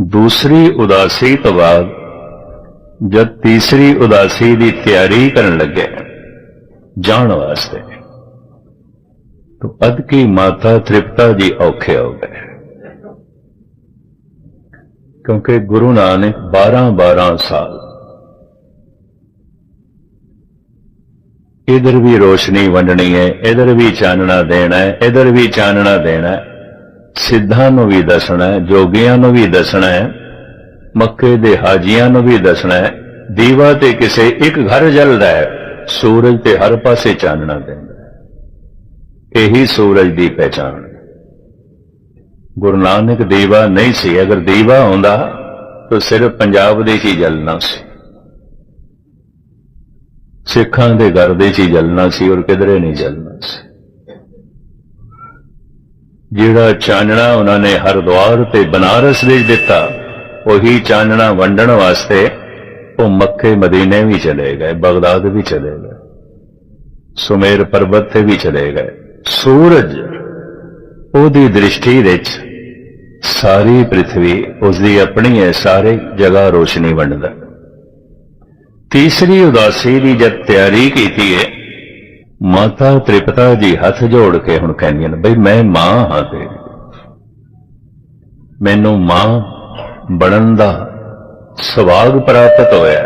ਦੂਸਰੀ ਉਦਾਸੀ ਤੋਂ ਬਾਅਦ ਜਦ ਤੀਸਰੀ ਉਦਾਸੀ ਦੀ ਤਿਆਰੀ ਕਰਨ ਲੱਗੇ ਜਾਣ ਵਾਸਤੇ, ਤੋ ਅਦ ਕੀ ਮਾਤਾ ਤ੍ਰਿਪਤਾ ਜੀ ਔਖੇ ਹੋ ਗਏ। ਕਿਉਂਕਿ ਗੁਰੂ ਨਾਨਕ 12 12 ਸਾਲ ਇਧਰ ਵੀ ਰੋਸ਼ਨੀ ਵੰਡਣੀ ਹੈ, ਇਧਰ ਵੀ ਚਾਨਣਾ ਦੇਣਾ ਹੈ, ਇਧਰ ਵੀ ਚਾਨਣਾ ਦੇਣਾ ਹੈ। ਸਿੱਧਾਂ ਨੂੰ ਵੀ ਦੱਸਣਾ ਹੈ, ਜੋਗੀਆਂ ਨੂੰ ਵੀ ਦੱਸਣਾ ਹੈ, ਮੱਕੇ ਦੇ ਹਾਜੀਆਂ ਨੂੰ ਵੀ ਦੱਸਣਾ ਹੈ, ਦੀਵਾ ਤੇ ਕਿਸੇ ਇੱਕ ਘਰ ਜਲਦਾ ਹੈ, ਸੂਰਜ ਤੇ ਹਰ ਪਾਸੇ ਚਾਨਣਾ ਦਿੰਦਾ ਹੈ। ਇਹੀ ਸੂਰਜ ਦੀ ਪਹਿਚਾਣ ਗੁਰੂ ਨਾਨਕ ਦੀਵਾ ਨਹੀਂ ਸੀ, ਅਗਰ ਦੀਵਾ ਹੁੰਦਾ ਤਾਂ ਸਿਰਫ ਪੰਜਾਬ ਦੇ 'ਚ ਹੀ ਜਲਣਾ ਸੀ। ਸਿੱਖਾਂ ਦੇ ਘਰ ਦੇ 'ਚ ਹੀ ਜਲਣਾ ਸੀ ਔਰ ਕਿਧਰੇ ਨਹੀਂ ਜਲਣਾ ਸੀ। ਜਿਹੜਾ ਚਾਨਣਾ ਉਹਨਾਂ ਨੇ ਹਰਦੁਆਰ ਤੇ ਬਨਾਰਸ ਵਿੱਚ ਦਿੱਤਾ, ਉਹੀ ਚਾਨਣਾ ਵੰਡਣ ਵਾਸਤੇ ਉਹ ਮੱਕੇ ਮਦੀਨੇ ਵੀ ਚਲੇ ਗਏ, ਬਗਦਾਦ ਵੀ ਚਲੇ ਗਏ, ਸੁਮੇਰ ਪਰਬਤ ਤੇ ਵੀ ਚਲੇ ਗਏ। ਸੂਰਜ ਉਹਦੀ ਦ੍ਰਿਸ਼ਟੀ ਵਿੱਚ ਸਾਰੀ ਪ੍ਰithvi ਉਸਦੀ ਆਪਣੀ ਹੈ, ਸਾਰੇ ਜਗ੍ਹਾ ਰੋਸ਼ਨੀ ਵੰਡਦਾ। ਤੀਸਰੀ ਉਦਾਸੀ ਦੀ ਜਦ ਤਿਆਰੀ ਕੀਤੀ ਹੈ ਮਾਤਾ ਤ੍ਰਿਪਤਾ ਜੀ ਹੱਥ ਜੋੜ ਕੇ ਹੁਣ ਕਹਿੰਦੀਆਂ ਨੇ, ਬਈ ਮੈਂ ਮਾਂ ਹਾਂ ਤੇਰੀ। ਮੈਨੂੰ ਮਾਂ ਬਣਨ ਦਾ ਸਵਾਗ ਪ੍ਰਾਪਤ ਹੋਇਆ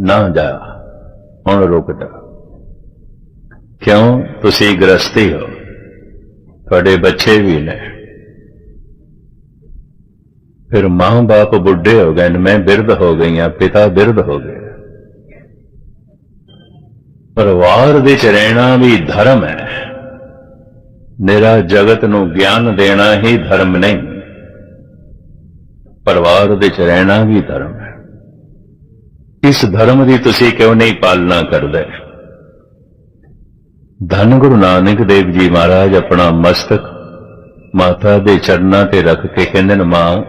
ਨਾ ਜਾ, ਹੁਣ ਰੁਕ ਜਾ ਕਿਉਂ? ਤੁਸੀਂ ਗ੍ਰਸਤੀ ਹੋ। ਤੁਹਾਡੇ ਬੱਚੇ ਵੀ ਨੇ। ਫਿਰ ਮਾਂ-ਬਾਪ ਬੁੱਢੇ ਹੋ ਗਏ ਨੇ, ਮੈਂ ਬਿਰਧ ਹੋ ਗਈਆਂ ਪਿਤਾ ਬਿਰਧ ਹੋ ਗਏ। ਪਰਿਵਾਰ ਵਿੱਚ ਰਹਿਣਾ ਵੀ ਧਰਮ ਹੈ। ਨਿਰਾ ਜਗਤ ਨੂੰ ਗਿਆਨ ਦੇਣਾ ਹੀ ਧਰਮ ਨਹੀਂ। ਪਰਿਵਾਰ ਵਿੱਚ ਰਹਿਣਾ ਵੀ ਧਰਮ ਹੈ। ਇਸ ਧਰਮ ਦੀ ਤੁਸੀਂ ਕਿਉਂ ਨਹੀਂ ਪਾਲਣਾ ਕਰਦੇ? ਧੰਨ ਗੁਰੂ ਨਾਨਕ ਦੇਵ ਜੀ ਮਹਾਰਾਜ ਆਪਣਾ ਮਸਤਕ ਮਾਤਾ ਦੇ ਚਰਨਾਂ ਤੇ ਰੱਖ ਕੇ ਕਹਿੰਦੇ ਨੇ, ਮਾਂ,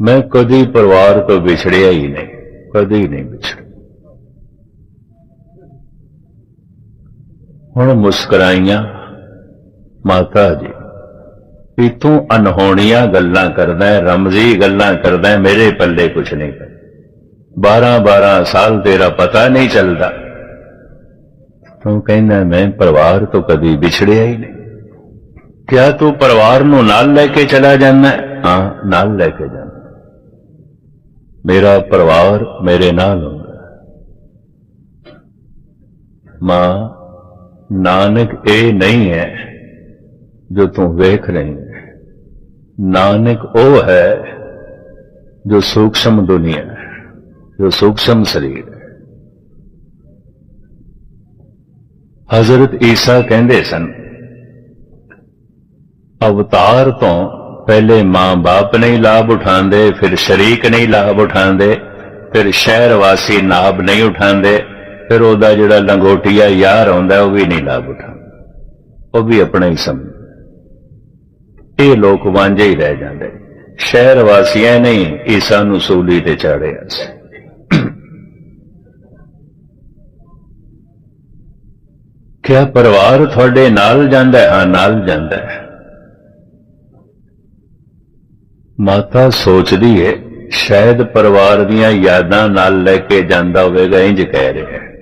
ਮੈਂ ਕਦੀ ਪਰਿਵਾਰ ਤੋਂ ਵਿਛੜਿਆ ਹੀ ਨਹੀਂ, ਕਦੀ ਨਹੀਂ ਵਿਛੜਿਆ। ਹੁਣ ਮੁਸਕਰਾਈਆਂ। ਮਾਤਾ ਜੀ, ਵੀ ਤੂੰ ਅਨਹੋਣੀਆਂ ਗੱਲਾਂ ਕਰਦਾ ਰਮਜ਼ੀ ਗੱਲਾਂ ਕਰਦਾ ਮੇਰੇ ਪੱਲੇ ਕੁਛ ਨਹੀਂ ਕਰ 12 12 ਸਾਲ ਤੇਰਾ ਪਤਾ ਨਹੀਂ ਚੱਲਦਾ। ਤੂੰ ਕਹਿੰਦਾ ਮੈਂ ਪਰਿਵਾਰ ਤੋਂ ਕਦੀ ਵਿਛੜਿਆ ਹੀ ਨਹੀਂ। ਕਿਆ ਤੂੰ ਪਰਿਵਾਰ ਨੂੰ ਨਾਲ ਲੈ ਕੇ ਚਲਾ ਜਾਂਦਾ ਹਾਂ? ਨਾਲ ਲੈ ਕੇ ਜਾਂਦਾ। ਮੇਰਾ ਪਰਿਵਾਰ ਮੇਰੇ ਨਾਲ ਹੁੰਦਾ ਮਾਂ ਨਾਨਕ ਇਹ ਨਹੀਂ ਹੈ ਜੋ ਤੂੰ ਵੇਖ ਰਹੀ ਹੈ। ਨਾਨਕ ਉਹ ਹੈ ਜੋ ਸੂਖਸ਼ਮ ਦੁਨੀਆ ਹੈ, ਜੋ ਸੂਖਸ਼ਮ ਸਰੀਰ ਹੈ। ਹਜ਼ਰਤ ਈਸਾ ਕਹਿੰਦੇ ਸਨ, ਅਵਤਾਰ ਤੋਂ ਪਹਿਲੇ ਮਾਂ-ਬਾਪ ਨਹੀਂ ਲਾਭ ਉਠਾਉਂਦੇ, ਫਿਰ ਸ਼ਰੀਕ ਨਹੀਂ ਲਾਭ ਉਠਾਉਂਦੇ, ਫਿਰ ਸ਼ਹਿਰ ਵਾਸੀ ਨਾਭ ਨਹੀਂ ਉਠਾਉਂਦੇ। ਫਿਰ ਉਹਦਾ ਜਿਹੜਾ ਲੰਗੋਟੀਆ ਯਾਰ ਆਉਂਦਾ, ਉਹ ਵੀ ਨਹੀਂ ਲਾਭ ਉਠਾ। ਉਹ ਵੀ ਆਪਣਾ ਹੀ ਸਮਝ ਇਹ ਲੋਕ ਵਾਂਝੇ ਹੀ ਰਹਿ ਜਾਂਦੇ। ਸ਼ਹਿਰ ਵਾਸੀਆਂ ਨੇ ਈਸਾ ਨੂੰ ਸੂਲੀ ਤੇ ਚਾੜਿਆ ਸੀ। ਕਿਆ ਪਰਿਵਾਰ ਤੁਹਾਡੇ ਨਾਲ ਜਾਂਦਾ ਹੈ? ਨਾਲ ਜਾਂਦਾ ਹੈ। ਮਾਤਾ ਸੋਚਦੀ ਹੈ ਸ਼ਾਇਦ ਪਰਿਵਾਰ ਦੀਆਂ ਯਾਦਾਂ ਨਾਲ ਲੈ ਕੇ ਜਾਂਦਾ ਹੋਵੇਗਾ, ਇੰਜ ਕਹਿ ਰਿਹਾ ਹੈ।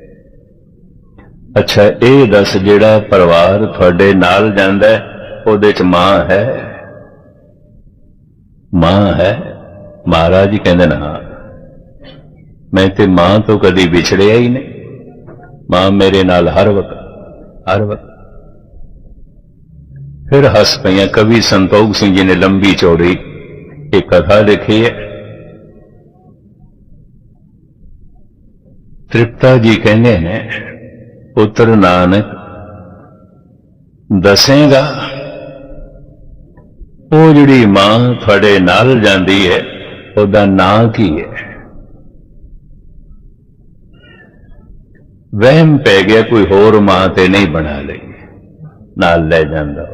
ਅੱਛਾ, ਇਹ ਦੱਸ ਜਿਹੜਾ ਪਰਿਵਾਰ ਤੁਹਾਡੇ ਨਾਲ ਜਾਂਦਾ ਉਹਦੇ ਚ ਮਾਂ ਹੈ? ਮਾਂ ਹੈ? ਮਹਾਰਾਜ ਜੀ ਕਹਿੰਦੇ ਨੇ, ਹਾਂ। ਮੈਂ ਤੇ ਮਾਂ ਤੋਂ ਕਦੀ ਵਿਛੜਿਆ ਹੀ ਨਹੀਂ। ਮਾਂ ਮੇਰੇ ਨਾਲ ਹਰ ਵਕਤ ਹਰ ਵਕਤ। ਫਿਰ ਹੱਸ ਪਈਆਂ ਕਵੀ ਸੰਤੋਖ ਸਿੰਘ ਜੀ ਨੇ ਲੰਬੀ ਚੌੜੀ ਇੱਕ ਕਥਾ ਲਿਖੀ ਹੈ। ਤ੍ਰਿਪਤਾ ਜੀ ਕਹਿੰਦੇ ਨੇ ਪੁੱਤਰ ਨਾਨਕ, ਦੱਸੇਗਾ, ਉਹ ਜਿਹੜੀ ਮਾਂ ਤੁਹਾਡੇ ਨਾਲ ਜਾਂਦੀ ਹੈ, ਉਹਦਾ ਨਾਂ ਕੀ ਹੈ? ਵਹਿਮ ਪੈ ਗਿਆ, ਕੋਈ ਹੋਰ ਮਾਂ ਤੇ ਨਹੀਂ ਬਣਾ ਲਈ। ਨਾਲ ਲੈ ਜਾਂਦਾ।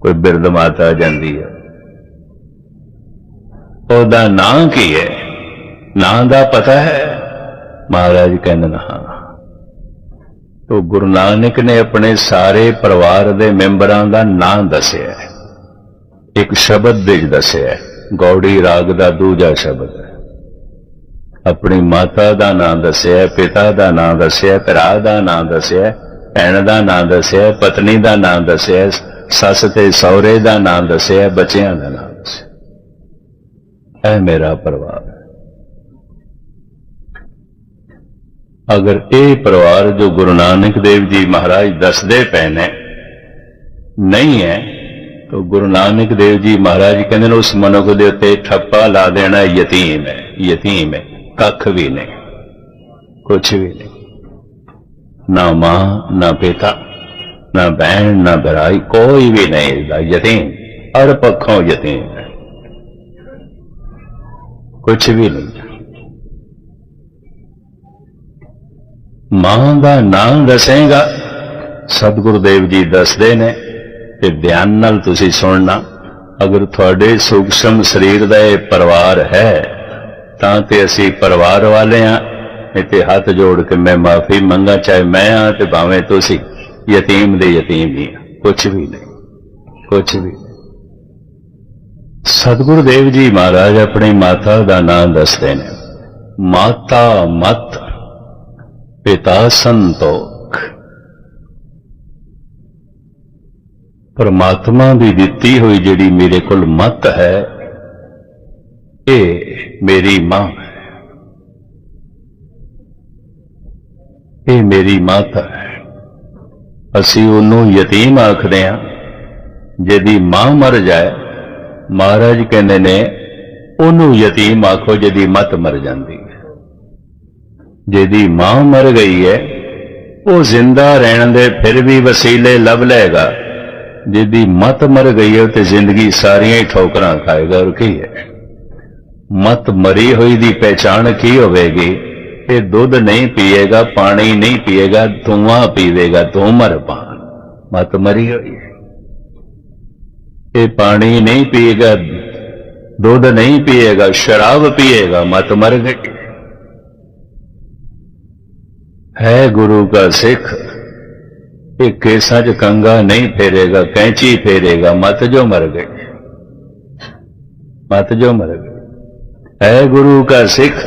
ਕੋਈ ਬਿਰਧ ਮਾਤਾ ਜਾਂਦੀ ਹੈ। ਉਹਦਾ ਨਾਂ ਕੀ ਹੈ? ਨਾਂ ਦਾ ਪਤਾ ਹੈ? ਮਹਾਰਾਜ ਕਹਿੰਦੇ ਨੇ, ਹਾਂ। ਤੋ ਗੁਰੂ ਨਾਨਕ ਨੇ ਆਪਣੇ ਸਾਰੇ ਪਰਿਵਾਰ ਦੇ ਮੈਂਬਰਾਂ ਦਾ ਨਾਂ ਦੱਸਿਆ ਹੈ। ਇੱਕ ਸ਼ਬਦ ਵਿੱਚ ਦੱਸਿਆ ਹੈ। ਗੌੜੀ ਰਾਗ ਦਾ ਦੂਜਾ ਸ਼ਬਦ ਹੈ। ਆਪਣੀ ਮਾਤਾ ਦਾ ਨਾਂ ਦੱਸਿਆ ਪਿਤਾ ਦਾ ਨਾਂ ਦੱਸਿਆ ਭਰਾ ਦਾ ਨਾਂ ਦੱਸਿਆ ਭੈਣ ਦਾ ਨਾਂ ਦੱਸਿਆ ਪਤਨੀ ਦਾ ਨਾਂ ਦੱਸਿਆ ਸੱਸ ਤੇ ਸਹੁਰੇ ਦਾ ਨਾਂ ਦੱਸਿਆ ਬੱਚਿਆਂ ਦਾ ਨਾਂ ਦੱਸਿਆ ਇਹ ਮੇਰਾ ਪਰਿਵਾਰ ਹੈ ਅਗਰ ਇਹ ਪਰਿਵਾਰ ਜੋ ਗੁਰੂ ਨਾਨਕ ਦੇਵ ਜੀ ਮਹਾਰਾਜ ਦੱਸਦੇ ਪਏ ਨੇ, ਨਹੀਂ ਹੈ, ਤਾਂ ਗੁਰੂ ਨਾਨਕ ਦੇਵ ਜੀ ਮਹਾਰਾਜ ਕਹਿੰਦੇ ਨੇ, ਉਸ ਮਨੁੱਖ ਦੇ ਉੱਤੇ ਠੱਪਾ ਲਾ ਦੇਣਾ ਯਤੀਮ ਹੈ ਯਤੀਮ ਹੈ, ਕੱਖ ਵੀ ਨਹੀਂ, ਕੁਛ ਵੀ ਨਹੀਂ। ਨਾ ਮਾਂ, ਨਾ ਪਿਤਾ, ਨਾ ਬਹਿਣ ਨਾ ਭਰਾਈ, ਕੋਈ ਵੀ ਨਹੀਂ ਇਸਦਾ ਯਤੀਮ ਹਰ ਪੱਖੋਂ ਯਤੀਮ ਹੈ। ਕੁਛ ਵੀ ਨਹੀਂ। ਮਾਂ ਦਾ ਨਾਮ ਦੱਸੇਗਾ। ਸਤਿਗੁਰੂ ਦੇਵ ਜੀ ਦੱਸਦੇ ਨੇ ਤੇ ਧਿਆਨ ਨਾਲ ਤੁਸੀਂ ਸੁਣਨਾ। ਅਗਰ ਤੁਹਾਡੇ ਸੂਖਸ਼ਮ ਸਰੀਰ ਦਾ ਇਹ ਪਰਿਵਾਰ ਹੈ, ਤਾਂ ਤੇ ਅਸੀਂ ਪਰਿਵਾਰ ਵਾਲੇ ਆ ਤੇ ਹੱਥ ਜੋੜ ਕੇ ਮੈਂ ਮਾਫੀ ਮੰਗਾ, ਚਾਹੇ ਮੈਂ ਆ ਤੇ ਭਾਵੇਂ ਤੁਸੀਂ। ਯਤੀਮ ਦੇ ਯਤੀਮ ਹੀ ਆ ਕੁਛ ਵੀ ਨਹੀਂ, ਕੁਛ ਵੀ ਨਹੀਂ। ਸਤਿਗੁਰੂ ਦੇਵ ਜੀ ਮਹਾਰਾਜ ਆਪਣੀ ਮਾਤਾ ਦਾ ਨਾਮ ਦੱਸਦੇ ਨੇ। ਮਾਤਾ ਮਤ ਪਿਤਾ ਸੰਤੋਖ। ਪਰਮਾਤਮਾ ਦੀ ਦਿੱਤੀ ਹੋਈ ਜਿਹੜੀ ਮੇਰੇ ਕੋਲ ਮਤ ਹੈ, ਇਹ ਮੇਰੀ ਮਾਂ ਹੈ। ਇਹ ਮੇਰੀ ਮਾਤਾ ਹੈ। ਅਸੀਂ ਉਹਨੂੰ ਯਤੀਮ ਆਖਦੇ ਹਾਂ, ਜਿਹਦੀ ਮਾਂ ਮਰ ਜਾਏ, ਮਹਾਰਾਜ ਕਹਿੰਦੇ ਨੇ, ਉਹਨੂੰ ਯਤੀਮ ਆਖੋ ਜਿਹਦੀ ਮਤ ਮਰ ਜਾਂਦੀ। ਜਿਹਦੀ ਮਾਂ ਮਰ ਗਈ ਹੈ, ਉਹ ਜ਼ਿੰਦਾ ਰਹਿਣ ਦੇ ਫਿਰ ਵੀ ਵਸੀਲੇ ਲੱਭ ਲਏਗਾ। ਜਿਹਦੀ ਮਤ ਮਰ ਗਈ ਹੈ ਤੇ ਜ਼ਿੰਦਗੀ ਸਾਰੀਆਂ ਹੀ ਠੋਕਰਾਂ ਖਾਏਗਾ ਔਰ ਕੀ ਹੈ। ਮਤ ਮਰੀ ਹੋਈ ਦੀ ਪਹਿਚਾਣ ਕੀ ਹੋਵੇਗੀ? ਇਹ ਦੁੱਧ ਨਹੀਂ ਪੀਏਗਾ, ਪਾਣੀ ਨਹੀਂ ਪੀਏਗਾ, ਧੂਆਂ ਪੀਵੇਗਾ ਧੂਮਰ ਪਾਨ ਮਤ ਮਰੀ ਹੋਈ ਇਹ ਪਾਣੀ ਨਹੀਂ ਪੀਏਗਾ, ਦੁੱਧ ਨਹੀਂ ਪੀਏਗਾ, ਸ਼ਰਾਬ ਪੀਏਗਾ, ਮਤ ਮਰ ਗਈ। ਹੈ ਗੁਰੂ का ਸਿੱਖ। ਇਹ ਕੇਸਾਂ 'ਚ ਕੰਗਾ ਨਹੀਂ ਫੇਰੇਗਾ, ਕੈਂਚੀ ਫੇਰੇਗਾ, ਮਤ ਜੋ ਮਰ ਗਈ। ਮਤ ਜੋ ਮਰ ਗਈ। ਹੈ ਗੁਰੂ का ਸਿੱਖ।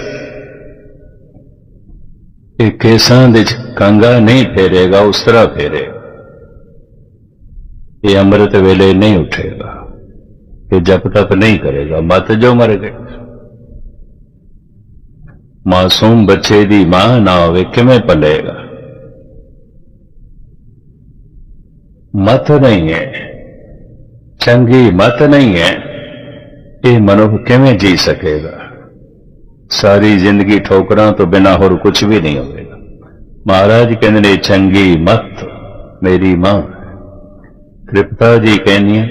ਇਹ ਕੇਸਾਂ ਦੇ 'ਚ ਕੰਗਾ ਨਹੀਂ ਫੇਰੇਗਾ, ਉਸ ਤਰ੍ਹਾਂ ਫੇਰੇਗਾ ਇਹ ਅੰਮ੍ਰਿਤ ਵੇਲੇ ਨਹੀਂ ਉਠੇਗਾ, ਇਹ ਜਪ ਤਪ ਨਹੀਂ ਕਰੇਗਾ, ਮਤ ਜੋ ਮਰ ਗਏ ਮਾਸੂਮ ਬੱਚੇ ਦੀ ਮਾਂ ਨਾ ਹੋਵੇ ਕਿਵੇਂ ਪਲੇਗਾ ਮਤ ਨਹੀਂ ਹੈ। ਚੰਗੀ ਮਤ ਨਹੀਂ ਹੈ। ਇਹ ਮਨੁੱਖ ਕਿਵੇਂ ਜੀ ਸਕੇਗਾ? ਸਾਰੀ ਜ਼ਿੰਦਗੀ ਠੋਕਰਾਂ ਤੋਂ ਬਿਨਾ ਹੋਰ ਕੁਝ ਵੀ ਨਹੀਂ ਹੋਵੇਗਾ। ਮਹਾਰਾਜ ਕਹਿੰਦੇ ਨੇ, ਚੰਗੀ ਮਤ ਮੇਰੀ ਮਾਂ ਤ੍ਰਿਪਤਾ ਜੀ ਕਹਿੰਦੀ ਹੈ,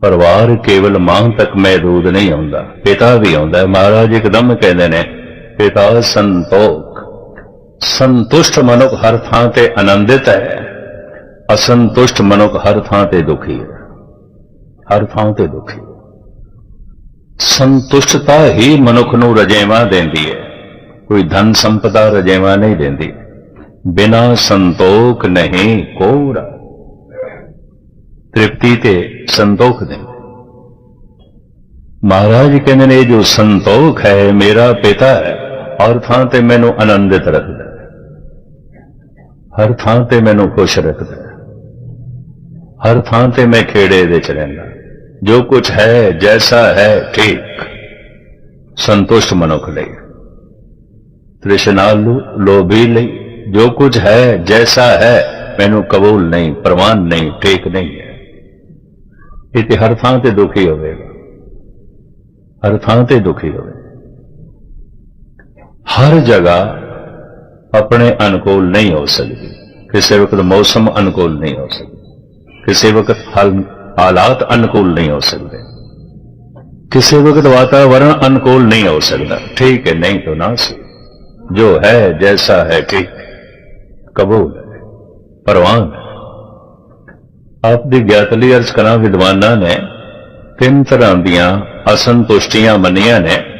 ਪਰਿਵਾਰ ਕੇਵਲ ਮਾਂ ਤੱਕ ਮਹਿਦੂਦ ਨਹੀਂ ਹੁੰਦਾ ਪਿਤਾ ਵੀ ਆਉਂਦਾ ਮਹਾਰਾਜ ਇੱਕਦਮ ਕਹਿੰਦੇ ਨੇ ਪਿਤਾ ਸੰਤੋਖ ਸੰਤੁਸ਼ਟ ਮਨੁੱਖ ਹਰ ਥਾਂ ਤੇ ਆਨੰਦਿਤ ਹੈ ਅਸੰਤੁਸ਼ਟ ਮਨੁੱਖ ਹਰ ਥਾਂ ਤੇ ਦੁਖੀ ਹੈ ਹਰ ਥਾਂ ਤੇ ਦੁਖੀ ਹੈ ਸੰਤੁਸ਼ਟਤਾ ਹੀ ਮਨੁੱਖ ਨੂੰ ਰਜੇਵਾ ਦਿੰਦੀ ਹੈ ਕੋਈ ਧਨ ਸੰਪਦਾ ਰਜੇਵਾ ਨਹੀਂ ਦਿੰਦੀ ਬਿਨਾ ਸੰਤੋਖ ਨਹੀਂ ਕੋਰਾ ਤ੍ਰਿਪਤੀ ਤੇ ਸੰਤੋਖ ਦੇ ਮਹਾਰਾਜ ਕਹਿੰਦੇ ਨੇ ਇਹ ਜੋ ਸੰਤੋਖ ਹੈ ਮੇਰਾ ਪਿਤਾ ਹੈ ਹਰ ਥਾਂ ਤੇ ਮੈਨੂੰ ਆਨੰਦਿਤ ਰੱਖਦਾ ਹਰ ਥਾਂ ਤੇ ਮੈਨੂੰ ਖੁਸ਼ ਰੱਖਦਾ ਹਰ ਥਾਂ ਤੇ ਮੈਂ ਖੇੜੇ ਵਿੱਚ ਰਹਿੰਦਾ ਜੋ ਕੁਝ ਹੈ, ਜੈਸਾ ਹੈ, ਠੀਕ। ਸੰਤੁਸ਼ਟ ਮਨੁੱਖ ਲਈ। ਤ੍ਰਿਸ਼ਨਾਲੂ ਲੋਭੀ ਲਈ। ਜੋ ਕੁਝ ਹੈ, ਜੈਸਾ ਹੈ, ਮੈਨੂੰ ਕਬੂਲ ਨਹੀਂ ਪ੍ਰਵਾਨ ਨਹੀਂ, ਠੀਕ ਨਹੀਂ ਹੈ। ਇਹ ਤੇ ਹਰ ਥਾਂ ਤੇ ਦੁਖੀ ਹੋਵੇਗਾ। ਹਰ ਥਾਂ ਤੇ ਦੁਖੀ ਹੋਵੇ ਹਰ ਜਗ੍ਹਾ ਆਪਣੇ ਅਨੁਕੂਲ ਨਹੀਂ ਹੋ ਸਕਦੀ। ਕਿਸੇ ਵਕਤ ਮੌਸਮ ਅਨੁਕੂਲ ਨਹੀਂ ਹੋ ਸਕਦਾ। ਕਿਸੇ ਵਕਤ ਹਾਲ- ਹਾਲਾਤ ਅਨੁਕੂਲ ਨਹੀਂ ਹੋ ਸਕਦੇ। ਕਿਸੇ ਵਕਤ ਵਾਤਾਵਰਣ ਅਨੁਕੂਲ ਨਹੀਂ ਹੋ ਸਕਦਾ। ਠੀਕ ਹੈ, ਨਹੀਂ ਤਾਂ ना ਸੀ। ਜੋ ਹੈ, ਜੈਸਾ ਹੈ ਠੀਕ ਕਬੂਲ ਹੈ। ਪਰਵਾਨ ਹੈ ਆਪ ਦੀ ਗਿਆਤ ਲਈ ਅਰਜ਼ ਕਰਾਂ, ਵਿਦਵਾਨਾਂ ਨੇ ਤਿੰਨ ਤਰ੍ਹਾਂ ਦੀਆਂ ਅਸੰਤੁਸ਼ਟੀਆਂ ਮੰਨੀਆਂ ਨੇ।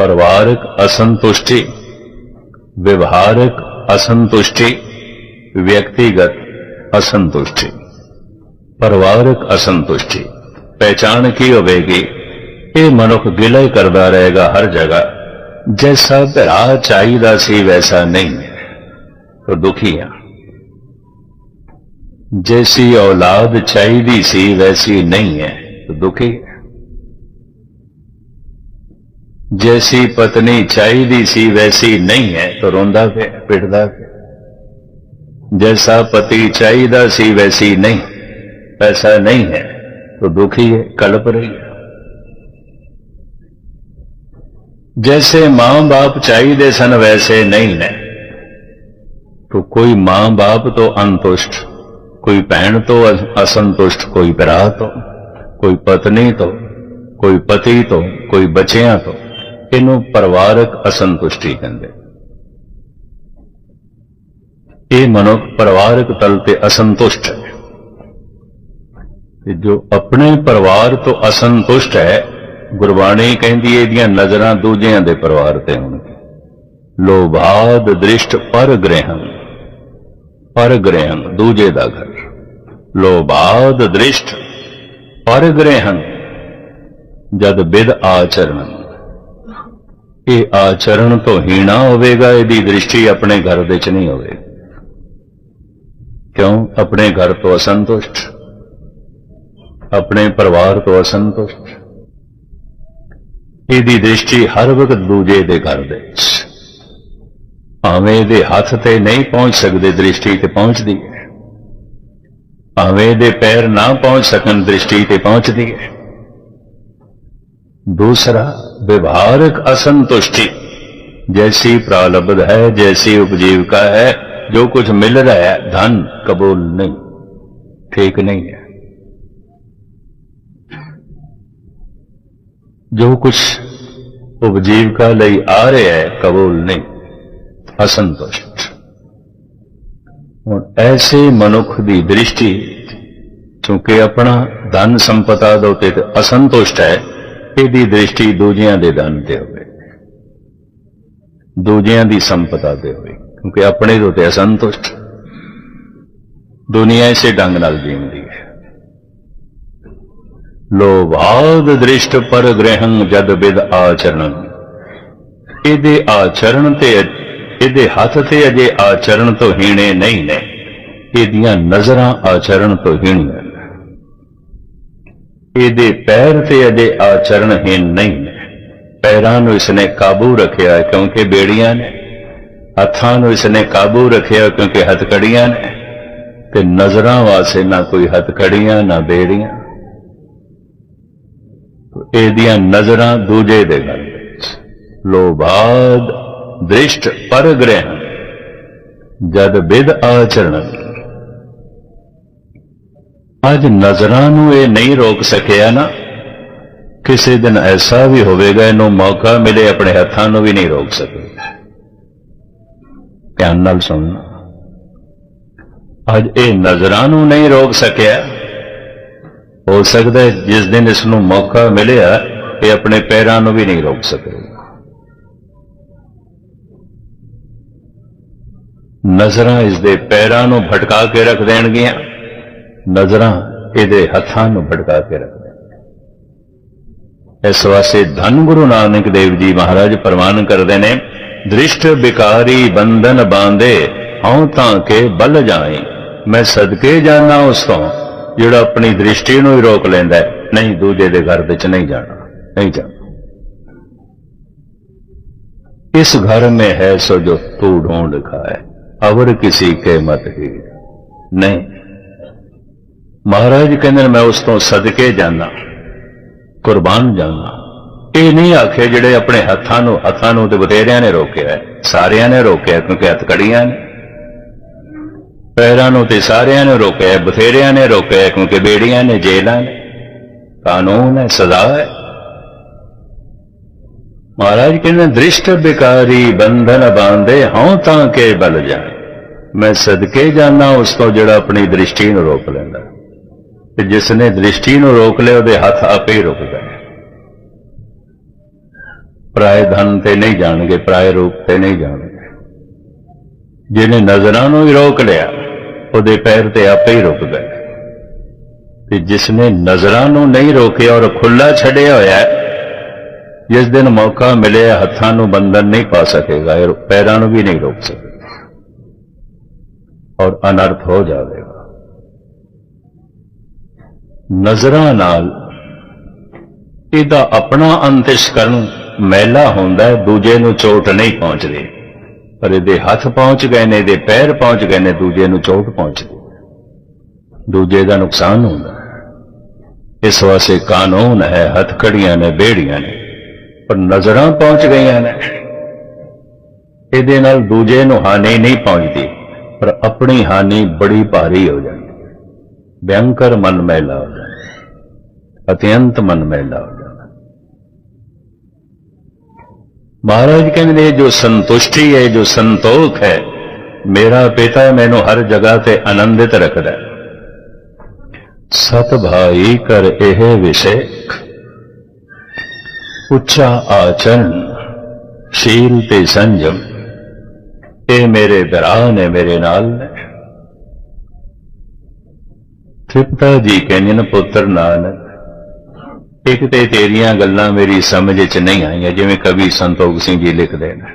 परिवारिक असंतुष्टि, व्यवहारिक असंतुष्टि, व्यक्तिगत असंतुष्टि, परिवारिक असंतुष्टि। पहचान की होगी ये मनुख गिलय करता रहेगा हर जगह। जैसा भरा चाहिदा सी वैसा नहीं तो दुखी है जैसी औलाद चाहिदी सी वैसी नहीं है तो दुखी। है जैसी पत्नी चाहिदी सी वैसी नहीं है तो रोंदा पे पिटदा पे जैसा पति चाहिदा सी वैसी नहीं वैसा नहीं है तो दुखी है कल्प रही है जैसे मां बाप चाहिए सन वैसे नहीं है तो कोई मां बाप तो अंतुष्ट कोई भैन तो अस- असंतुष्ट कोई भरा तो कोई पत्नी तो ਕੋਈ ਪਤੀ ਤੋਂ ਕੋਈ ਬੱਚਿਆਂ ਤੋਂ ਇਹਨੂੰ ਪਰਿਵਾਰਕ ਅਸੰਤੁਸ਼ਟੀ ਕਹਿੰਦੇ। ਇਹ ਮਨੁੱਖ ਪਰਿਵਾਰਕ ਤਲ ਤੇ ਅਸੰਤੁਸ਼ਟ ਹੈ। ਤੇ ਜੋ ਆਪਣੇ ਪਰਿਵਾਰ ਤੋਂ ਅਸੰਤੁਸ਼ਟ ਹੈ, ਗੁਰਬਾਣੀ ਕਹਿੰਦੀ ਹੈ, ਇਹਦੀਆਂ ਨਜ਼ਰਾਂ ਦੂਜਿਆਂ ਦੇ ਪਰਿਵਾਰ ਤੇ ਹੋਣਗੀਆਂ। ਲੋਭਾਦ ਦ੍ਰਿਸ਼ਟ ਪਰ ਗ੍ਰਹਿਣ ਪਰ ਗ੍ਰਹਿਣ ਦੂਜੇ ਦਾ ਘਰ। ਲੋਭਾਦ ਦ੍ਰਿਸ਼ਟ ਪਰ ਗ੍ਰਹਿਣ, ਜਦ ਬਿਦ ਆਚਰਣ। ਇਹ ਆਚਰਣ ਤੋਂ ਹੀਣਾ ਹੋਵੇਗਾ, ਇਹਦੀ ਦ੍ਰਿਸ਼ਟੀ ਆਪਣੇ ਘਰ ਦੇ ਚ ਨਹੀਂ ਹੋਵੇਗੀ। ਕਿਉਂ? ਆਪਣੇ ਘਰ ਤੋਂ ਅਸੰਤੁਸ਼ਟ। ਆਪਣੇ ਪਰਿਵਾਰ ਤੋਂ ਅਸੰਤੁਸ਼ਟ। ਇਹਦੀ ਦ੍ਰਿਸ਼ਟੀ ਹਰ ਵਕਤ ਦੂਜੇ ਦੇ ਘਰ ਦੇ ਭਾਵੇਂ ਦੇ ਹੱਥ ਤੇ ਨਹੀਂ ਪਹੁੰਚ ਸਕਦੇ, ਦ੍ਰਿਸ਼ਟੀ ਤੇ ਪਹੁੰਚਦੀ ਹੈ। ਭਾਵੇਂ ਦੇ ਪੈਰ ਨਾ ਪਹੁੰਚ ਸਕਣ, ਦ੍ਰਿਸ਼ਟੀ ਤੇ ਪਹੁੰਚਦੀ ਹੈ। दूसरा व्यवहारिक असंतुष्टि जैसी प्रालब्ध है जैसी उपजीविका है जो कुछ मिल रहा है धन कबूल नहीं ठीक नहीं है जो कुछ उपजीविका ਲਈ ਆ ਰਿਹਾ ਹੈ ਕਬੂਲ ਨਹੀਂ ਅਸੰਤੁਸ਼ਟ ਹੁਣ ਐਸੇ ਮਨੁੱਖ ਦੀ ਦ੍ਰਿਸ਼ਟੀ ਕਿਉਂਕਿ ਆਪਣਾ ਧਨ ਸੰਪਤਾ ਦੇ ਉੱਤੇ ਤੇ ਅਸੰਤੁਸ਼ਟ ਹੈ ਇਹਦੀ ਦ੍ਰਿਸ਼ਟੀ ਦੂਜਿਆਂ ਦੇ ਧਨ ਤੇ ਹੋਵੇ। ਦੂਜਿਆਂ ਦੀ ਸੰਪਦਾ ਤੇ ਹੋਵੇ, ਕਿਉਂਕਿ ਆਪਣੇ ਤੋਂ ਤੇ ਅਸੰਤੁਸ਼ਟ। ਦੁਨੀਆ ਇਸੇ ਢੰਗ ਨਾਲ ਜੀਉਂਦੀ ਹੈ। ਲੋਭਾਦ ਦ੍ਰਿਸ਼ਟ ਪਰ ਗ੍ਰਹਿੰ ਜਦ ਬਿਦ ਆਚਰਣ। ਇਹਦੇ ਆਚਰਣ ਤੇ ਇਹਦੇ ਹੱਥ ਤੇ ਅਜੇ ਆਚਰਣ ਤੋਂ ਹੀਣੇ ਨਹੀਂ ਨੇ। ਇਹਦੀਆਂ ਨਜ਼ਰਾਂ ਆਚਰਣ ਤੋਂ ਹੀਣੀਆਂ ਨੇ। ਇਹਦੇ ਪੈਰ ਤੇ ਅਜੇ ਆਚਰਣਹੀਨ ਨਹੀਂ ਪੈਰਾਂ ਨੂੰ ਇਸਨੇ ਕਾਬੂ ਰੱਖਿਆ ਕਿਉਂਕਿ ਬੇੜੀਆਂ ਨੇ। ਹੱਥਾਂ ਨੂੰ ਇਸਨੇ ਕਾਬੂ ਰੱਖਿਆ ਕਿਉਂਕਿ ਹਥਕੜੀਆਂ ਨੇ। ਤੇ ਨਜ਼ਰਾਂ ਵਾਸਤੇ ਨਾ ਕੋਈ ਹਥਕੜੀਆਂ, ਨਾ ਬੇੜੀਆਂ। ਇਹਦੀਆਂ ਨਜ਼ਰਾਂ ਦੂਜੇ ਦੇ ਗੱਲ ਵਿੱਚ ਲੋਭਾਦ ਦ੍ਰਿਸ਼ਟ ਪਰ ਗ੍ਰਹਿ ਜਦ ਬਿਦ ਆਚਰਣ ਅੱਜ ਨਜ਼ਰਾਂ ਨੂੰ ਇਹ ਨਹੀਂ ਰੋਕ ਸਕਿਆ ਨਾ। ਕਿਸੇ ਦਿਨ ਐਸਾ ਵੀ ਹੋਵੇਗਾ, ਇਹਨੂੰ ਮੌਕਾ ਮਿਲੇ, ਆਪਣੇ ਹੱਥਾਂ ਨੂੰ ਵੀ ਨਹੀਂ ਰੋਕ ਸਕੇਗਾ ਧਿਆਨ ਨਾਲ ਸੁਣਨਾ। ਅੱਜ ਇਹ ਨਜ਼ਰਾਂ ਨੂੰ ਨਹੀਂ ਰੋਕ ਸਕਿਆ। ਹੋ ਸਕਦਾ ਜਿਸ ਦਿਨ ਇਸ ਨੂੰ ਮੌਕਾ ਮਿਲਿਆ, ਇਹ ਆਪਣੇ ਪੈਰਾਂ ਨੂੰ ਵੀ ਨਹੀਂ ਰੋਕ ਸਕੇਗਾ ਨਜ਼ਰਾਂ ਇਸ ਦੇ ਪੈਰਾਂ ਨੂੰ ਭਟਕਾ ਕੇ ਰੱਖ ਦੇਣਗੀਆਂ। ਨਜ਼ਰਾਂ ਇਹਦੇ ਹੱਥਾਂ ਨੂੰ ਭੜਕਾ ਕੇ ਰੱਖ ਇਸ ਵਾਸਤੇ ਧੰਨ ਗੁਰੂ ਨਾਨਕ ਦੇਵ ਜੀ ਮਹਾਰਾਜ ਪ੍ਰਮਾਨ ਕਰਦੇ ਨੇ, ਦ੍ਰਿਸ਼ਟ ਬਿਕਾਰੀ ਬੰਧਨ ਬਾਂਦੇ ਹਉ ਤਾਂ ਕੇ ਬਲ ਜਾਏ। ਮੈਂ ਸਦਕੇ ਜਾਣਾ ਉਸ ਤੋਂ, ਜਿਹੜਾ ਆਪਣੀ ਦ੍ਰਿਸ਼ਟੀ ਨੂੰ ਹੀ ਰੋਕ ਲੈਂਦਾ ਨਹੀਂ, ਦੂਜੇ ਦੇ ਘਰ ਵਿੱਚ ਨਹੀਂ ਜਾਣਾ ਨਹੀਂ ਜਾਣਾ। ਇਸ ਘਰ ਮੇ ਹੈ ਸੋ ਜੋ ਤੂੰ ਢੂੰਡ ਖਾਏ ਅਵਰ ਕਿਸੇ ਕੇ ਮਤ ਹੀ ਨਹੀਂ ਮਹਾਰਾਜ ਕਹਿੰਦੇ ਨੇ, ਮੈਂ ਉਸ ਤੋਂ ਸਦਕੇ ਜਾਂਦਾ, ਕੁਰਬਾਨ ਜਾਂਦਾ। ਇਹ ਨਹੀਂ ਆਖੇ ਜਿਹੜੇ ਆਪਣੇ ਹੱਥਾਂ ਨੂੰ ਹੱਥਾਂ ਨੂੰ ਤੇ ਬਥੇਰਿਆਂ ਨੇ ਰੋਕਿਆ ਸਾਰਿਆਂ ਨੇ ਰੋਕਿਆ ਕਿਉਂਕਿ ਹੱਥਕੜੀਆਂ ਨੇ। ਪੈਰਾਂ ਨੂੰ ਤੇ ਸਾਰਿਆਂ ਨੇ ਰੋਕਿਆ ਬਥੇਰਿਆਂ ਨੇ ਰੋਕਿਆ ਕਿਉਂਕਿ ਬੇੜੀਆਂ ਨੇ, ਜੇਲਾਂ ਨੇ। ਕਾਨੂੰਨ ਹੈ, ਸਜ਼ਾ ਹੈ। ਮਹਾਰਾਜ ਕਹਿੰਦੇ ਦ੍ਰਿਸ਼ਟ ਬਿਕਾਰੀ ਬੰਧਨ ਬਾਂਦੇ ਹਉ ਤਾਂ ਕੇ ਬਲ ਜਾਏ। ਮੈਂ ਸਦਕੇ ਜਾਣਾ ਉਸ ਤੋਂ ਜਿਹੜਾ ਆਪਣੀ ਦ੍ਰਿਸ਼ਟੀ ਨੂੰ ਰੋਕ ਲੈਂਦਾ। ਤੇ ਜਿਸ ਨੇ ਦ੍ਰਿਸ਼ਟੀ ਨੂੰ ਰੋਕ ਲਿਆ, ਉਹਦੇ ਹੱਥ ਆਪੇ ਹੀ ਰੁਕ ਗਏ। ਪ੍ਰਾਇ ਧਨ ਤੇ ਨਹੀਂ ਜਾਣਗੇ ਪ੍ਰਾਇ ਰੂਪ ਤੇ ਨਹੀਂ ਜਾਣਗੇ। ਜਿਹਨੇ ਨਜ਼ਰਾਂ ਨੂੰ ਹੀ ਰੋਕ ਲਿਆ, ਉਹਦੇ ਪੈਰ ਤੇ ਆਪੇ ਹੀ ਰੁਕ ਗਏ। ਕਿ ਜਿਸ ਨੇ ਨਜ਼ਰਾਂ ਨੂੰ ਨਹੀਂ ਰੋਕਿਆ ਔਰ ਖੁੱਲਾ ਛੱਡਿਆ ਹੋਇਆ ਜਿਸ ਦਿਨ ਮੌਕਾ ਮਿਲਿਆ, ਹੱਥਾਂ ਨੂੰ ਬੰਧਨ ਨਹੀਂ ਪਾ ਸਕੇਗਾ, ਪੈਰਾਂ ਨੂੰ ਵੀ ਨਹੀਂ ਰੋਕ ਸਕੇਗਾ। ਔਰ ਅਨਰਥ ਹੋ ਜਾਵੇ। ਨਜ਼ਰਾਂ ਨਾਲ। ਇਹਦਾ ਆਪਣਾ ਅੰਤਿਸ਼ਕਰਨ ਮੈਲਾ ਹੁੰਦਾ ਦੂਜੇ ਨੂੰ ਚੋਟ ਨਹੀਂ ਪਹੁੰਚਦੀ। ਪਰ ਇਹਦੇ ਹੱਥ ਪਹੁੰਚ ਗਏ ਨੇ, ਇਹਦੇ ਪੈਰ ਪਹੁੰਚ ਗਏ ਨੇ, ਦੂਜੇ ਨੂੰ ਚੋਟ ਪਹੁੰਚਦੀ। ਦੂਜੇ ਦਾ ਨੁਕਸਾਨ ਹੁੰਦਾ ਇਸ ਵਾਸਤੇ ਕਾਨੂੰਨ ਹੈ, ਹੱਥਕੜੀਆਂ ਨੇ, ਬੇੜੀਆਂ ਨੇ, ਪਰ ਨਜ਼ਰਾਂ ਪਹੁੰਚ ਗਈਆਂ ਨੇ। ਇਹਦੇ ਨਾਲ ਦੂਜੇ ਨੂੰ ਹਾਨੀ ਨਹੀਂ ਪਹੁੰਚਦੀ, ਪਰ ਆਪਣੀ ਹਾਨੀ ਬੜੀ ਭਾਰੀ ਹੋ ਜਾਂਦੀ। भयंकर मन मैला हो जाना अत्यंत मन मैला हो जाना महाराज कहने जो संतुष्टि है जो संतोख है ਮੇਰਾ ਪਿਤਾ ਮੈਨੂੰ ਹਰ ਜਗ੍ਹਾ ਤੇ ਆਨੰਦਿਤ ਰੱਖਦਾ ਸਤ ਭਾਈ ਕਰ ਇਹ ਵਿਸ਼ੇ ਉੱਚਾ ਆਚਰਣ, ਸ਼ੀਲ ਤੇ ਸੰਜਮ, ਇਹ ਮੇਰੇ ਵਿਰਾਹ ਨੇ ਮੇਰੇ ਨਾਲ ਨੇ ਤ੍ਰਿਪਤਾ ਜੀ ਕਹਿੰਦੇ ਨੇ, ਪੁੱਤਰ ਨਾਲ ਇੱਕ ਤੇ ਤੇਰੀਆਂ ਗੱਲਾਂ ਮੇਰੀ ਸਮਝ ਵਿੱਚ ਨਹੀਂ ਆਈਆਂ, ਜਿਵੇਂ ਕਵੀ ਸੰਤੋਖ ਸਿੰਘ ਜੀ ਲਿਖਦੇ ਨੇ।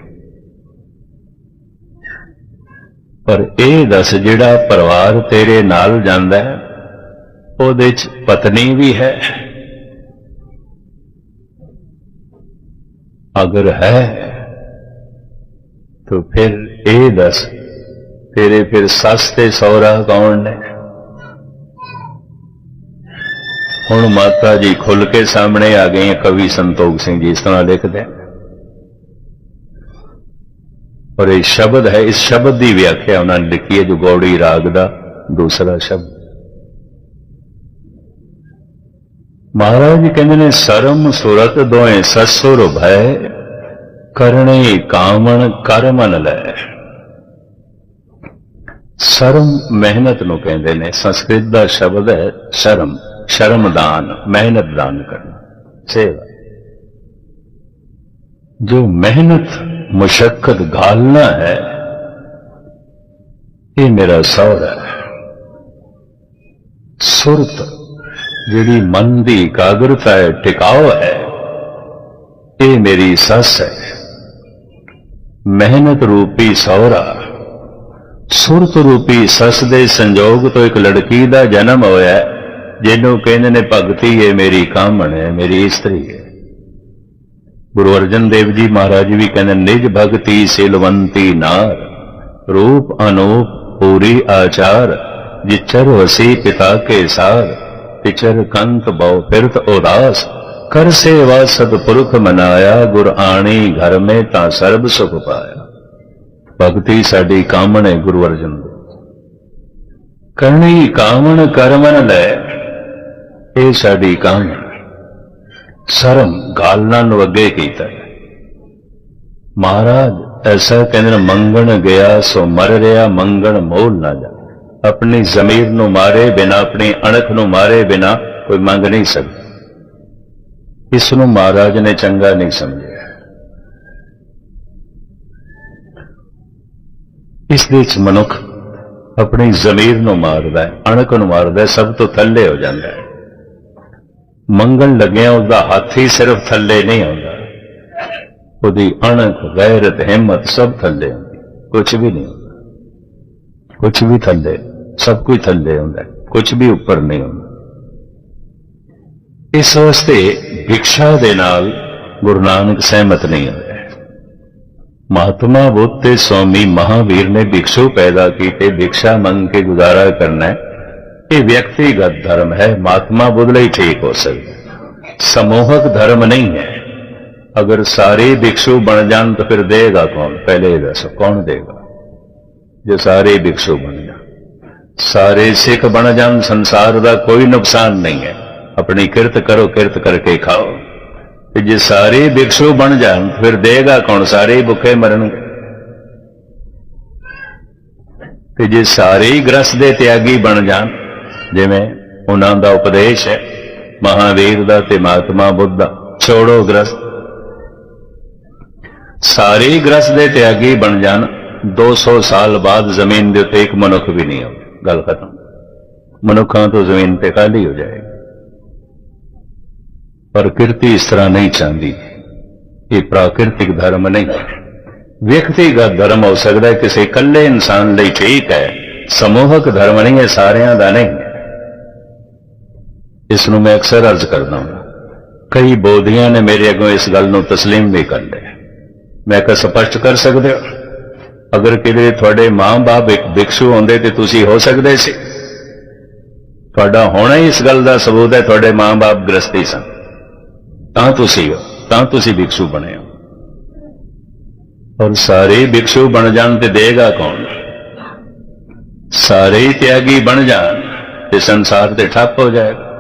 ਪਰ ਇਹ ਦੱਸ ਜਿਹੜਾ ਪਰਿਵਾਰ ਤੇਰੇ ਨਾਲ ਜਾਂਦਾ ਹੈ, ਉਹਦੇ ਚ ਪਤਨੀ ਵੀ ਹੈ। ਅਗਰ ਹੈ, ਤਾਂ ਫਿਰ ਇਹ ਦੱਸ, ਤੇਰੇ ਫਿਰ ਸੱਸ ਤੇ ਸਹੁਰਾ ਕੌਣ ਨੇ? ਹੁਣ ਮਾਤਾ ਜੀ ਖੁੱਲ ਕੇ ਸਾਹਮਣੇ ਆ ਗਏ ਕਵੀ ਸੰਤੋਖ ਸਿੰਘ ਜੀ, ਇਸ ਤਰ੍ਹਾਂ ਲਿਖਦੇ ਔਰ ਇਹ ਸ਼ਬਦ ਹੈ, ਇਸ ਸ਼ਬਦ ਦੀ ਵਿਆਖਿਆ ਉਹਨਾਂ ਨੇ ਲਿਖੀ ਹੈ, ਜੋ ਗੌੜੀ ਰਾਗ ਦਾ ਦੂਸਰਾ ਸ਼ਬਦ। ਮਹਾਰਾਜ ਜੀ ਕਹਿੰਦੇ ਨੇ, ਸਰਮ ਸੁਰਤ ਦੋਏ ਸਸੁਰ ਭੈ, ਕਰਨੇ ਕਾਮਣ ਕਰਮਨ ਲੈ। ਸ਼ਰਮ, ਮਿਹਨਤ ਨੂੰ ਕਹਿੰਦੇ ਨੇ, ਸੰਸਕ੍ਰਿਤ ਦਾ ਸ਼ਬਦ ਹੈ, ਸ਼ਰਮ। ਸ਼ਰਮਦਾਨ ਮਿਹਨਤ ਦਾਨ ਕਰਨਾ। ਸੇਵਾ ਜੋ ਮਿਹਨਤ ਮੁਸ਼ਕਲ ਘਾਲਣਾ ਹੈ ਇਹ ਮੇਰਾ ਸੌਰਾ ਹੈ। ਸੁਰਤ ਜਿਹੜੀ ਮਨ ਦੀ ਇਕਾਗਰਤਾ ਹੈ ਟਿਕਾਓ ਹੈ ਇਹ ਮੇਰੀ ਸੱਸ ਹੈ। ਮਿਹਨਤ ਰੂਪੀ ਸਹੁਰਾ ਸੁਰਤ ਰੂਪੀ ਸੱਸ ਦੇ ਸੰਜੋਗ ਤੋਂ ਇੱਕ ਲੜਕੀ ਦਾ ਜਨਮ ਹੋਇਆ ਹੈ, ਜਿਹਨੂੰ ਕਹਿੰਦੇ ਨੇ, ਭਗਤੀ ਹੈ ਮੇਰੀ, ਕਾਮਣ ਹੈ ਮੇਰੀ, ਇਸਤਰੀ ਹੈ। ਗੁਰੂ ਅਰਜਨ ਦੇਵ ਜੀ ਮਹਾਰਾਜ ਵੀ ਕਹਿੰਦੇ, ਨਿਜ ਭਗਤੀ ਸਿਲਵੰਤੀ ਨਾਰ, ਰੂਪ ਅਨੂਪ ਪੂਰੀ ਆਚਾਰ, ਜਿਚਰ ਵਸੀ ਪਿਤਾ ਕੇ ਸਾਰ, ਪਿਚਰ ਕੰਤ ਬਹੁ ਫਿਰਤ ਉਦਾਸ, ਕਰ ਸੇਵਾ ਸਤਪੁਰਖ ਮਨਾਇਆ, ਗੁਰ ਆਣੀ ਘਰ ਮੇ ਤਾਂ ਸਰਬ ਸੁਖ ਪਾਇਆ। ਭਗਤੀ ਸਾਡੀ ਕਾਮਣ ਹੈ ਗੁਰੂ ਅਰਜਨ ਦੇਵ ਕਰਨੀ ਕਾਮਣ ਕਰਮਨ ਲੈ ਇਹ ਸਾਡੀ ਕਹਾਣੀ ਸ਼ਰਮ ਗਾਲਣਾ ਨੂੰ ਅੱਗੇ ਕੀਤਾ ਮਹਾਰਾਜ, ਐਸਾ ਕਹਿੰਦੇ ਮੰਗਣ ਗਿਆ ਸੋ ਮਰ ਰਿਹਾ, ਮੰਗਣ ਮੋਲ ਨਾ ਜਾ। ਆਪਣੀ ਜ਼ਮੀਰ ਨੂੰ ਮਾਰੇ ਬਿਨਾ, ਆਪਣੀ ਅਣਖ ਨੂੰ ਮਾਰੇ ਬਿਨਾ ਕੋਈ ਮੰਗ ਨਹੀਂ ਸਕਦਾ। ਇਸ ਨੂੰ ਮਹਾਰਾਜ ਨੇ ਚੰਗਾ ਨਹੀਂ ਸਮਝਿਆ। ਇਸ ਦੇ ਵਿੱਚ ਮਨੁੱਖ ਆਪਣੀ ਜ਼ਮੀਰ ਨੂੰ ਮਾਰਦਾ ਹੈ, ਅਣਖ ਨੂੰ ਮਾਰਦਾ ਸਭ ਤੋਂ ਥੱਲੇ ਹੋ ਜਾਂਦਾ ਹੈ। ਮੰਗਣ ਲੱਗਿਆ ਉਹਦਾ ਹੱਥ ਹੀ ਸਿਰਫ ਥੱਲੇ ਨਹੀਂ ਆਉਂਦਾ। ਉਹਦੀ ਅਣਖ, ਗੈਰਤ, ਹਿੰਮਤ ਸਭ ਥੱਲੇ ਹੁੰਦੀ ਕੁਝ ਵੀ ਨਹੀਂ ਹੁੰਦਾ। ਕੁਝ ਵੀ ਥੱਲੇ, ਸਭ ਕੁਝ ਥੱਲੇ ਹੁੰਦਾ ਕੁਝ ਵੀ ਉੱਪਰ ਨਹੀਂ ਹੁੰਦਾ ਇਸ ਵਾਸਤੇ ਭਿਕਸ਼ਾ ਦੇ ਨਾਲ ਗੁਰੂ ਨਾਨਕ ਸਹਿਮਤ ਨਹੀਂ ਹੋਇਆ। ਮਹਾਤਮਾ ਬੁੱਧ ਤੇ ਸਵਾਮੀ ਮਹਾਵੀਰ ਨੇ ਭਿਕਸ਼ੂ ਪੈਦਾ ਕੀਤੇ ਭਿਕਸ਼ਾ ਮੰਗ ਕੇ ਗੁਜ਼ਾਰਾ ਕਰਨਾ ਹੈ। ਇਹ ਵਿਅਕਤੀਗਤ ਧਰਮ ਹੈ, ਮਹਾਤਮਾ ਬੁੱਧ ਲਈ ਠੀਕ ਹੋ ਸਕਦਾ ਸਮੂਹਕ ਧਰਮ ਨਹੀਂ ਹੈ। ਅਗਰ ਸਾਰੇ ਭਿਕਸ਼ੂ ਬਣ ਜਾਣ ਤਾਂ ਫਿਰ ਦੇਗਾ ਕੌਣ? ਪਹਿਲੇ ਇਹ ਦੱਸੋ, ਕੌਣ ਦੇਗਾ? ਜੇ ਸਾਰੇ ਭਿਕਸ਼ੂ ਬਣ ਜਾਣ, ਸਾਰੇ ਸਿੱਖ ਬਣ ਜਾਣ, ਸੰਸਾਰ ਦਾ ਕੋਈ ਨੁਕਸਾਨ ਨਹੀਂ ਹੈ। ਆਪਣੀ ਕਿਰਤ ਕਰੋ, ਕਿਰਤ ਕਰਕੇ ਖਾਓ। ਤੇ ਜੇ ਸਾਰੇ ਭਿਕਸ਼ੂ ਬਣ ਜਾਣ, ਫਿਰ ਦੇਗਾ ਕੌਣ? ਸਾਰੇ ਹੀ ਭੁੱਖੇ ਮਰਨਗੇ। ਤੇ ਜੇ ਸਾਰੇ ਹੀ ਗ੍ਰਸ ਦੇ ਤਿਆਗੀ ਬਣ ਜਾਣ ਜਿਵੇਂ ਉਹਨਾਂ ਦਾ ਉਪਦੇਸ਼ ਹੈ, ਮਹਾਵੀਰ ਦਾ ਤੇ ਮਹਾਤਮਾ ਬੁੱਧ ਦਾ। ਛੋੜੋ ਗ੍ਰਸਤ ਸਾਰੇ ਗ੍ਰਸਤ ਦੇ ਤਿਆਗੀ ਬਣ ਜਾਣ 200 ਸਾਲ ਬਾਅਦ ਜ਼ਮੀਨ ਦੇ ਉੱਤੇ ਇੱਕ ਮਨੁੱਖ ਵੀ ਨਹੀਂ ਹੋਵੇ ਗੱਲ ਖਤਮ। ਮਨੁੱਖਾਂ ਤੋਂ ਜ਼ਮੀਨ ਤੇ ਖਾਲੀ ਹੋ ਜਾਏਗੀ। ਪ੍ਰਕਿਰਤੀ ਇਸ ਤਰ੍ਹਾਂ ਨਹੀਂ ਚਾਹੁੰਦੀ। ਇਹ ਪ੍ਰਾਕਿਰਤਿਕ ਧਰਮ ਨਹੀਂ। ਵਿਅਕਤੀਗਤ ਧਰਮ ਹੋ ਸਕਦਾ ਹੈ, ਕਿਸੇ ਇਕੱਲੇ ਇਨਸਾਨ ਲਈ ਠੀਕ ਹੈ। ਸਮੂਹਕ ਧਰਮ ਨਹੀਂ ਹੈ, ਸਾਰਿਆਂ ਦਾ ਨਹੀਂ। ਇਸ ਨੂੰ ਮੈਂ ਅਕਸਰ ਅਰਜ਼ ਕਰਦਾ ਹਾਂ ਕਈ ਬੋਧੀਆਂ ਨੇ ਮੇਰੇ ਅੱਗੋਂ ਇਸ ਗੱਲ ਨੂੰ تسلیم ਵੀ ਕਰ ਲਿਆ ਮੈਂ ਕਿਹਾ ਸਪਸ਼ਟ ਕਰ ਸਕਦੇ ਹੋ ਅਗਰ ਕਿਤੇ ਤੁਹਾਡੇ ਮਾਂ-ਬਾਪ ਇੱਕ ਭਿਕਸ਼ੂ ਹੁੰਦੇ ਤੇ ਤੁਸੀਂ ਹੋ ਸਕਦੇ ਸੀ ਤੁਹਾਡਾ ਹੋਣਾ ਹੀ ਇਸ ਗੱਲ ਦਾ ਸਬੂਤ ਹੈ ਤੁਹਾਡੇ ਮਾਂ-ਬਾਪ ਗ੍ਰਸਤੀ ਸਨ ਤਾਂ ਤੁਸੀਂ ਹੋ ਤਾਂ ਤੁਸੀਂ ਭਿਕਸ਼ੂ ਬਣੇ ਹੋ ਔਰ ਸਾਰੇ ਭਿਕਸ਼ੂ ਬਣ ਜਾਣ ਤੇ ਦੇਗਾ ਕੌਣ ਸਾਰੇ ਹੀ ਤਿਆਗੀ ਬਣ ਜਾਣ ਤੇ ਸੰਸਾਰ ਤੇ ਠੱਪ ਹੋ ਜਾਏਗਾ